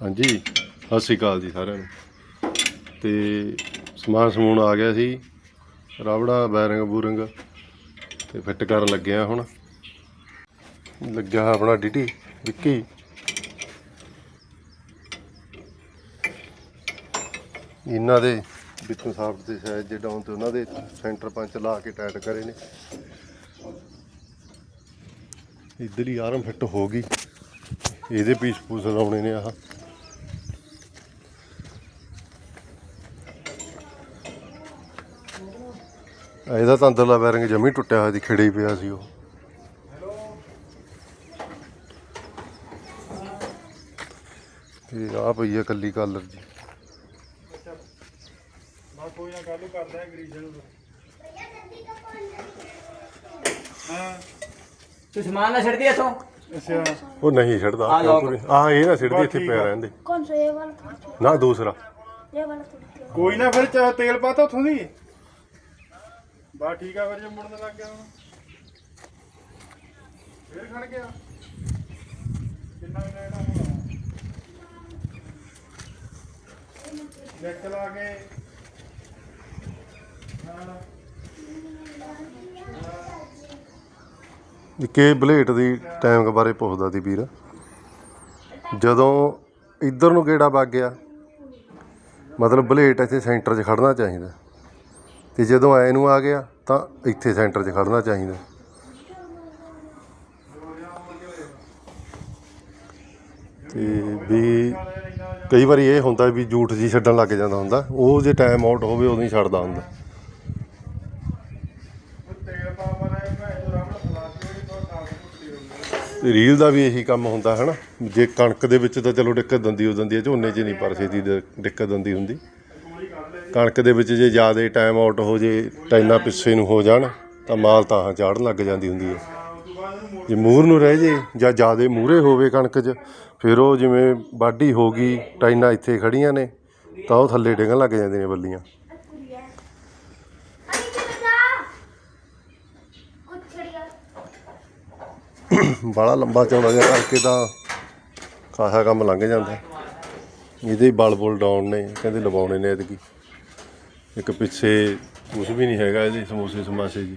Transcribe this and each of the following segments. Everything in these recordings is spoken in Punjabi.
ਹਾਂਜੀ, ਸਤਿ ਸ਼੍ਰੀ ਅਕਾਲ ਜੀ ਸਾਰਿਆਂ ਨੂੰ। ਤੇ ਸਮਾਨ ਸਮੂਨ ਆ ਗਿਆ ਸੀ ਰਬੜਾ ਬੈਰਿੰਗ, ਬੂਰਿੰਗ, ਤੇ ਫਿੱਟ ਕਰਨ ਲੱਗਿਆ ਹੁਣ। ਲੱਗਿਆ ਆਪਣਾ ਡਿਟੀ ਵਿੱਕੀ। ਇਹਨਾਂ ਦੇ, ਵਿੱਚੋਂ ਸਾਫਟ ਦੇ ਸਾਈਜ਼ ਜੇ ਡਾਊਨ ਤੇ ਉਹਨਾਂ ਦੇ ਸੈਂਟਰ ਪੰਚ ਲਾ ਕੇ ਟਾਈਟ ਕਰੇ ਨੇ। ਇੱਧਰ ਹੀ ਆਰਮ ਫਿੱਟ ਹੋ ਗਈ। ਇਹਦੇ ਪੀਸ ਪੂਸ ਲਾਉਣੇ ਨੇ ਆਹ। ਇਹਦਾ ਤਾਂ ਅੰਦਰਲਾ ਬੈਰਿੰਗ ਜਮੀ ਟੁੱਟਿਆ ਹੋਇਆ ਸੀ ਖਿੜੇ ਹੀ ਪਿਆ ਸੀ ਉਹ ਤੇ ਆ ਪਈ ਆ ਕੱਲੀ ਕਾਲਰ ਜੀ ਬਾ ਕੋਈ ਨਾ ਕੱਲ ਨੂੰ ਕਰਦਾ ਹੈ ਗਰੀਜਨ ਨੂੰ ਹਾਂ ਤੂੰ ਸਮਾਨ ਨਾ ਛੱਡਦੀ ਇੱਥੋਂ ਅੱਛਾ ਉਹ ਨਹੀਂ ਛੱਡਦਾ ਆਹ ਲਓ। ਆਹ ਇਹ ਨਾ ਛੱਡਦੀ ਇੱਥੇ ਬਸ ਠੀਕ ਪਿਆ ਆ। ਰਹਿੰਦੇ कौन सा ये वाला थोड़ा ਨਾ ਦੂਸਰਾ ये वाला थोड़ा ਕੋਈ ਨਾ ਫਿਰ ਚਾ ਤੇਲ ਪਾਤਾ ਉਥੋਂ ਦੀ ਬਾ ਠੀਕ ਆ ਫਿਰ ਜੇ ਮੁੜਨ ਲੱਗ ਗਿਆ ਹੁਣ। ਫਿਰ ਖੜ ਗਿਆ। ਕਿੰਨਾ ਮਿੰਟ ਹੋਣਾ? ਦੇਖ ਲਾ ਕੇ। ਹਾਂ। ਬਲੇਟ ਦੀ ਟਾਈਮ ਬਾਰੇ ਪੁੱਛਦਾ ਸੀ ਵੀਰ। ਜਦੋਂ ਇੱਧਰ ਨੂੰ ਗੇੜਾ ਵੱਗ ਗਿਆ, ਮਤਲਬ ਬਲੇਟ ਇੱਥੇ ਸੈਂਟਰ 'ਚ ਖੜਨਾ ਚਾਹੀਦਾ। ਤੇ ਜਦੋਂ ਐ ਨੂੰ ਆ ਗਿਆ, ਤਾਂ ਇੱਥੇ ਸੈਂਟਰ 'ਚ ਖੜਨਾ ਚਾਹੀਦਾ। ਤੇ ਵੀ ਕਈ ਵਾਰੀ ਇਹ ਹੁੰਦਾ ਵੀ ਝੂਠ ਜੀ ਛੱਡਣ ਲੱਗ ਜਾਂਦਾ ਹੁੰਦਾ। ਉਹ ਜੇ ਟਾਈਮ ਆਊਟ ਹੋਵੇ, ਉਦੋਂ ਹੀ ਛੱਡਦਾ ਹੁੰਦਾ। ਤੇ ਰੀਲ ਦਾ ਵੀ ਇਹੀ ਕੰਮ ਹੁੰਦਾ ਹੈ ਨਾ ਜੇ ਕਣਕ ਦੇ ਵਿੱਚ ਤਾਂ ਚਲੋ ਦਿੱਕਤ ਦੰਦੀ ਹੋ ਜਾਂਦੀ ਹੈ, ਝੋਨੇ 'ਚ ਨਹੀਂ, ਪਰ ਛੇਤੀ ਦਿੱਕਤ ਦੰਦੀ ਹੁੰਦੀ। ਕਣਕ ਦੇ ਵਿੱਚ ਜੇ ਜ਼ਿਆਦਾ ਟਾਈਮ ਆਊਟ ਹੋ ਜੇ ਟਾਈਨਾਂ ਪਿੱਛੇ ਨੂੰ ਹੋ ਜਾਣ, ਤਾਂ ਮਾਲ ਤਾਂ ਚਾੜਨ ਲੱਗ ਜਾਂਦੀ ਹੁੰਦੀ ਹੈ। ਜੇ ਮੂਰ ਨੂੰ ਰਹਿ ਜੇ ਜਾਂ ਜ਼ਿਆਦਾ ਮੂਰੇ ਹੋਵੇ ਕਣਕ 'ਚ, ਫਿਰ ਉਹ ਜਿਵੇਂ ਵਾਢੀ ਹੋ ਗਈ ਟਾਈਨਾਂ ਇੱਥੇ ਖੜੀਆਂ ਨੇ, ਤਾਂ ਉਹ ਥੱਲੇ ਡਿੱਗਣ ਲੱਗ ਜਾਂਦੀਆਂ ਨੇ ਬੱਲੀਆਂ। ਬੜਾ ਲੰਬਾ ਚੌੜਾ ਜਿਹਾ ਕਰਕੇ ਤਾਂ ਖਾਸਾ ਕੰਮ ਲੰਘ ਜਾਂਦਾ। ਇਹਦੇ ਬਲ ਬੁਲ ਡਾਉਣ ਨੇ, ਕਹਿੰਦੇ ਲਵਾਉਣੇ ਨੇ ਐਤਕੀ। ਇੱਕ ਪਿੱਛੇ ਕੁਝ ਵੀ ਨਹੀਂ ਹੈਗਾ ਇਹਦੇ ਸਮੋਸੇ ਸਮਾਸੇ ਜੀ।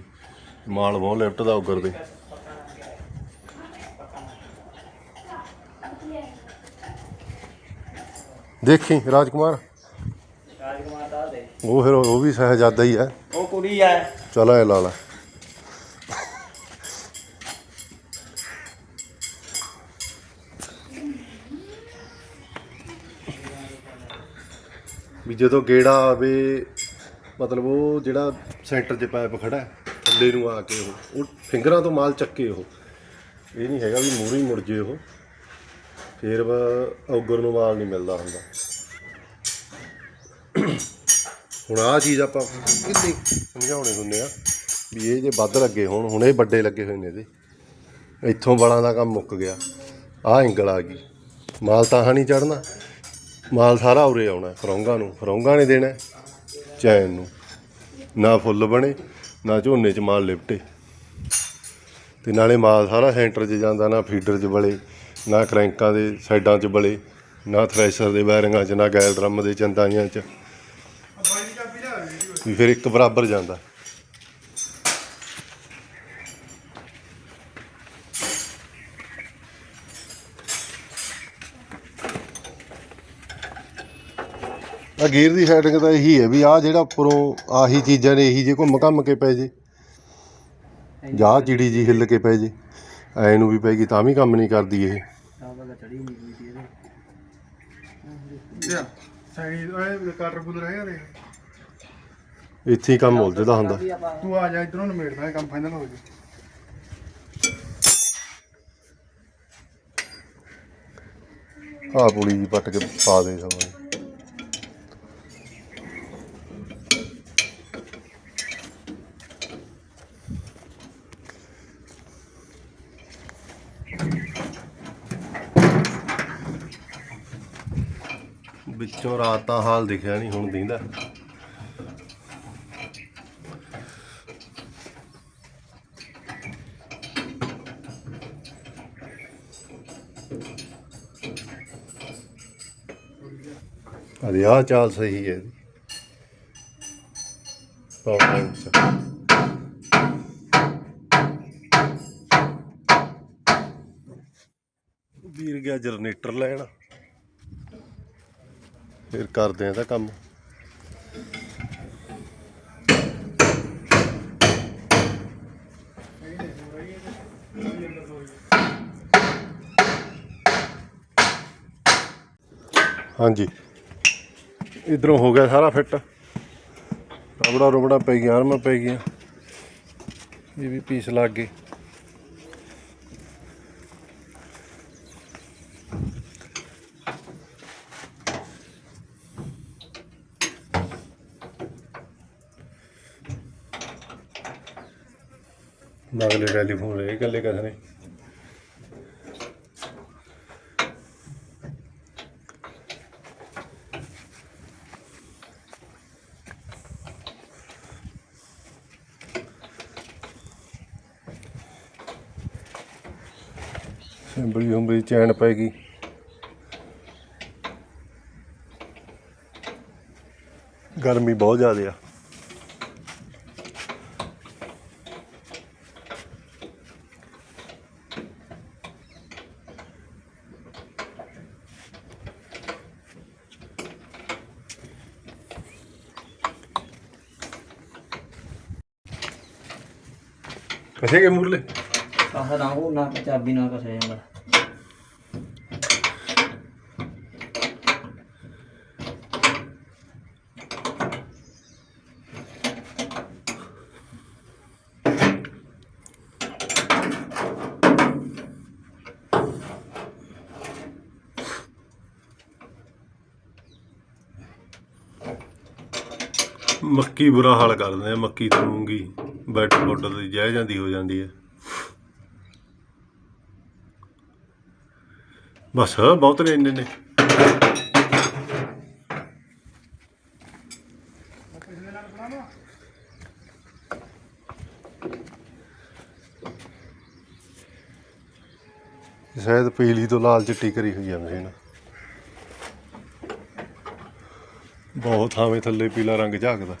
ਮਾਲ ਬਹੁਤ ਲਿਫਟ ਦਾ ਉਗਰ ਦੇ ਦੇਖੀ ਰਾਜਕੁਮਾਰ? ਰਾਜਕੁਮਾਰ ਦਾ ਦੇ। ਉਹ ਫਿਰ ਉਹ ਵੀ ਸਹਿਜਾਦਾ ਹੀ ਹੈ। ਉਹ ਕੁੜੀ ਆ ਚਲ ਐ ਲਾ ਲਾ। ਵੀ ਜਦੋਂ ਗੇੜਾ ਆਵੇ ਮਤਲਬ ਉਹ ਜਿਹੜਾ ਸੈਂਟਰ 'ਚ ਪਾਇਪ ਖੜਾ ਹੈ, ਥੱਲੇ ਨੂੰ ਆ ਕੇ ਉਹ ਉਹ ਫਿੰਗਰਾਂ ਤੋਂ ਮਾਲ ਚੱਕੇ ਉਹ। ਇਹ ਨਹੀਂ ਹੈਗਾ ਵੀ ਮੂਹਰੇ ਹੀ ਮੁੜ ਜੇ ਉਹ। ਫੇਰ ਵਾ- ਔਗਰ ਨੂੰ ਮਾਲ ਨਹੀਂ ਮਿਲਦਾ ਹੁੰਦਾ। ਹੁਣ ਆਹ ਚੀਜ਼ ਆਪਾਂ ਕਿੰਨੀ ਸਮਝਾਉਣੇ ਹੁੰਦੇ ਆ ਵੀ ਇਹ ਜੇ ਵੱਧ ਲੱਗੇ ਹੋਣ ਹੁਣ ਇਹ ਵੱਡੇ ਲੱਗੇ ਹੋਏ ਨੇ ਇਹਦੇ। ਇੱਥੋਂ ਵਾਲਾਂ ਦਾ ਕੰਮ ਮੁੱਕ ਗਿਆ। ਆਹ ਐਂਗਲ ਆ ਗਈ। ਮਾਲ ਤਾਂ ਨਹੀਂ ਚੜਨਾ ਮਾਲ ਸਾਰਾ ਉਰੇ ਆਉਣਾ ਫਰੋਂਗਾ ਨੂੰ। ਫਰੋਂਗਾ ਨੇ ਦੇਣਾ ਚੈਨ ਨੂੰ। ਨਾ ਫੁੱਲ ਬਣੇ, ਨਾ ਝੋਨੇ 'ਚ ਮਾਲ ਲਿਪਟੇ। ਤੇ ਨਾਲੇ ਮਾਲ ਸਾਰਾ ਸੈਂਟਰ 'ਚ ਜਾਂਦਾ, ਨਾ ਫੀਡਰ 'ਚ ਬਲੇ, ਨਾ ਕਰੈਂਕਾਂ ਦੇ ਸਾਈਡਾਂ 'ਚ ਬਲੇ, ਨਾ ਥ੍ਰੈਸ਼ਰ ਦੇ ਵਾਇਰਿੰਗਾਂ 'ਚ, ਨਾ ਗੈਲ ਡਰਮ ਦੇ ਚੰਦਾਈਆਂ 'ਚ। ਵੀ ਫਿਰ ਇੱਕ ਬਰਾਬਰ ਜਾਂਦਾ। ਆ ਗੇਅਰ ਦੀ ਸੈਟਿੰਗ ਤਾਂ ਇਹੀ ਹੈ ਵੀ ਆ ਜਿਹੜਾ ਉੱਪਰੋਂ ਆਹੀ ਚੀਜ਼ਾਂ ਨੇ ਇਹੀ ਜੇ ਘੁੰਮ ਘੰਮ ਕੇ ਪੈ ਜੇ। ਜਾਂ ਚਿੜੀ ਜੀ ਹਿੱਲ ਕੇ ਪੈ ਜੇ ਐ ਨੂੰ ਵੀ ਪੈਗੀ ਤਾਂ ਵੀ ਕੰਮ ਨਹੀਂ ਕਰਦੀ ਇਹ। ਗਈ ਇੱਥੇ ਹੀ ਕੰਮ ਉਲਝਦਾ ਹੁੰਦਾ। ਤੂੰ ਆ ਜਾ ਇਧਰੋਂ ਨਿਮੇੜਦਾ ਕੰਮ ਫਾਈਨਲ ਹੋ ਜੇ। ਆਹ ਪੁਲੀ ਜੀ ਪੱਟ ਕੇ ਪਾ ਦੇ ਸਮਾਂ ਵਿੱਚੋਂ ਰਾਤ ਦਾ ਹਾਲ ਦਿਖਿਆ ਨਹੀਂ, ਹੁਣ ਦਿੰਦਾ ਅਰੇ ਆਹ ਚਾਲ ਸਹੀ ਹੈ ਇਹਦੀ। ਚ। ਵੀਰ ਗਿਆ ਜਨਰੇਟਰ ਲੈਣ। ਫਿਰ ਕਰਦੇ ਆ ਇਹਦਾ ਕੰਮ। ਹਾਂਜੀ। ਇਧਰੋਂ ਹੋ ਗਿਆ ਸਾਰਾ ਫਿੱਟ। ਰਬੜਾ ਰਬੜਾ ਪੈ ਗਿਆ ਆਰਮਾਂ ਪੈ ਗਈਆਂ। ਇਹ ਵੀ ਪੀਸ ਲੱਗ ਗਏ। ਮਗਲੇ ਟੈਲੀਫੋਨ ਰਹੇ ਇਕੱਲੇ ਕਸ ਨੇ। ਸਿੰਬਲੀ ਹੁੰਬਲੀ ਚੈਨ ਪੈ ਗਈ। ਗਰਮੀ ਬਹੁਤ ਜ਼ਿਆਦਾ ਆ। ਕਸੇ ਕੇ ਮੁਰਲੇ? ਆਹ ਨਾ ਉਹ ਨਾ ਚਾਬੀ ਨਾ ਕਸਿਆ ਜਾਂਦਾ। ਮੱਕੀ ਬੁਰਾ ਹਾਲ ਕਰ ਦਿੰਦੇ ਆ ਮੱਕੀ ਤੇ ਮੂੰਗੀ। ਬੈਡ ਬੁੱਡ ਦੀ ਜਹਿ ਜਾਂਦੀ ਹੋ ਜਾਂਦੀ ਹੈ। ਬਸ, ਬਹੁਤ ਨੇ ਇੰਨੇ ਨੇ। ਸ਼ਾਇਦ ਪੀਲੀ ਤੋਂ ਲਾਲ ਚਿੱਟੀ ਕਰੀ ਹੋਈ ਆ ਮਸ਼ੀਨ। ਬਹੁਤ ਥਾਵੇਂ ਥੱਲੇ ਪੀਲਾ ਰੰਗ ਝਾਕਦਾ।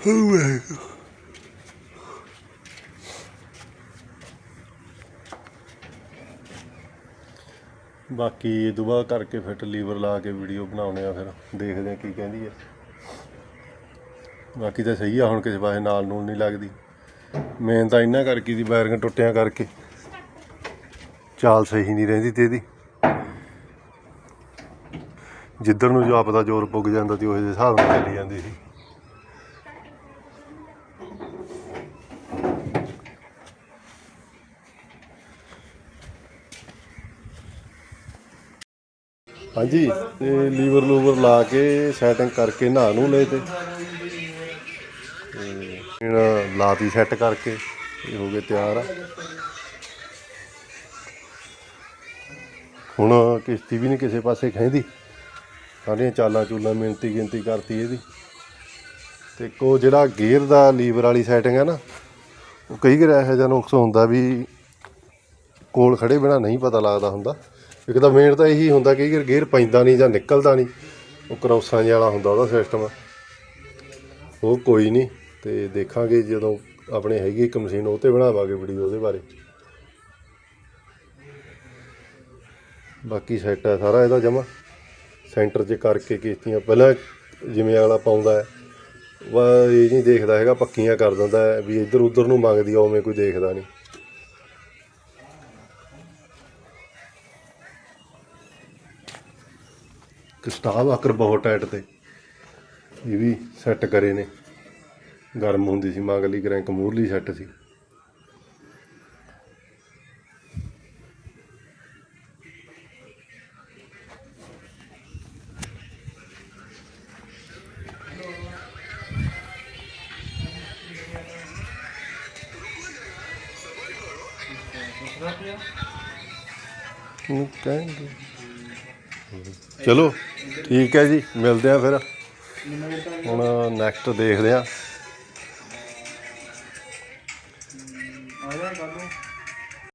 ਬਾਕੀ ਇਹ ਦੁਬਾਰਾ ਕਰਕੇ ਫਿੱਟ ਲੀਵਰ ਲਾ ਕੇ ਵੀਡੀਓ ਬਣਾਉਣੇ ਆ ਫਿਰ, ਦੇਖਦੇ ਆ ਕੀ ਕਹਿੰਦੀ ਆ। ਬਾਕੀ ਤਾਂ ਸਹੀ ਆ, ਹੁਣ ਕਿਸੇ ਪਾਸੇ ਨਾਲ ਨੂਲ ਨਹੀਂ ਲੱਗਦੀ। ਮੇਨ ਤਾਂ ਇੰਨਾ ਕਰਕੇ ਦੀ ਬੈਰਿੰਗ ਟੁੱਟਿਆਂ ਕਰਕੇ। ਚਾਲ ਸਹੀ ਨਹੀਂ ਰਹਿੰਦੀ ਤੇ ਇਹਦੀ। ਜਿੱਧਰ ਨੂੰ ਜੋ ਆਪਦਾ ਜ਼ੋਰ ਪੁੱਗ ਜਾਂਦਾ ਸੀ ਉਹ ਹਿਸਾਬ ਨਾਲ ਚੱਲੀ ਜਾਂਦੀ ਸੀ। ਹਾਂਜੀ, ਤੇ ਲੀਵਰ ਲੂਵਰ ਲਾ ਕੇ ਸੈਟਿੰਗ ਕਰਕੇ ਨਹਾ ਨੂੰ ਲਏ ਤੇ। ਤੇ ਹੁਣ ਲਾਤੀ ਸੈੱਟ ਕਰਕੇ, ਇਹ ਹੋ ਗਏ ਤਿਆਰ ਆ। ਹੁਣ ਕਿਸ਼ਤੀ ਵੀ ਨਹੀਂ ਕਿਸੇ ਪਾਸੇ ਖੈਂਦੀ ਸਾਡੀਆਂ ਚਾਲਾਂ ਚੂਲਾਂ ਮਿਹਨਤੀ ਗਿਣਤੀ ਕਰਤੀ ਇਹਦੀ। ਤੇ ਕੋ ਜਿਹੜਾ ਗੇਅਰ ਦਾ ਲੀਵਰ ਵਾਲੀ ਸੈਟਿੰਗ ਹੈ ਨਾ, ਉਹ ਕਈ ਵਾਰ ਇਹੋ ਜਿਹਾ ਨੁਕਸ ਹੁੰਦਾ ਵੀ ਕੋਲ ਖੜੇ ਬਿਨਾ ਨਹੀਂ ਪਤਾ ਲੱਗਦਾ ਹੁੰਦਾ। ਇੱਕ ਤਾਂ ਮੇਨ ਤਾਂ ਇਹੀ ਹੁੰਦਾ ਕਈ ਵਾਰ ਗੇਅਰ ਪੈਂਦਾ ਨਹੀਂ ਜਾਂ ਨਿਕਲਦਾ ਨਹੀਂ, ਉਹ ਕਰੋਸਾਂ ਜਿਹਾ ਵਾਲਾ ਹੁੰਦਾ ਉਹਦਾ ਸਿਸਟਮ ਉਹ ਕੋਈ ਨਹੀਂ, ਤੇ ਦੇਖਾਂਗੇ ਜਦੋਂ ਆਪਣੇ ਹੈਗੀ ਇੱਕ ਮਸ਼ੀਨ ਉਹ ਤੇ ਬਣਾਵਾਂਗੇ ਵੀਡੀਓ ਉਹਦੇ ਬਾਰੇ। ਬਾਕੀ ਸੈੱਟ ਹੈ ਸਾਰਾ ਇਹਦਾ ਜਮਾ। ਸੈਂਟਰ 'ਚ ਕਰਕੇ ਕਿਸ਼ਤੀਆਂ, ਪਹਿਲਾਂ ਜਿਵੇਂ ਅਗਲਾ ਪਾਉਂਦਾ ਹੈ ਵਾ ਇਹ ਨਹੀਂ ਦੇਖਦਾ ਹੈਗਾ, ਪੱਕੀਆਂ ਕਰ ਦਿੰਦਾ ਵੀ ਇੱਧਰ ਉੱਧਰ ਨੂੰ ਮੰਗਦੀ ਆ, ਉਵੇਂ ਕੋਈ ਦੇਖਦਾ ਨਹੀਂ। ਕਿ ਸਟਾਫ ਆਕਰ ਬਹੁਤ ਟਾਈਟ ਤੇ। ਇਹ ਵੀ ਸੈੱਟ ਕਰੇ ਨੇ। ਗਰਮ ਹੁੰਦੀ ਸੀ ਮਗਲੀ ਕਰੈਂਕ ਮੂਰਲੀ ਸੈੱਟ ਸੀ। ਨੂੰ ਕਹਿੰਦੇ ਚਲੋ ਠੀਕ ਹੈ ਜੀ ਮਿਲਦੇ ਆ ਫਿਰ। ਹੁਣ ਨੈਕਸਟ ਦੇਖਦੇ ਆ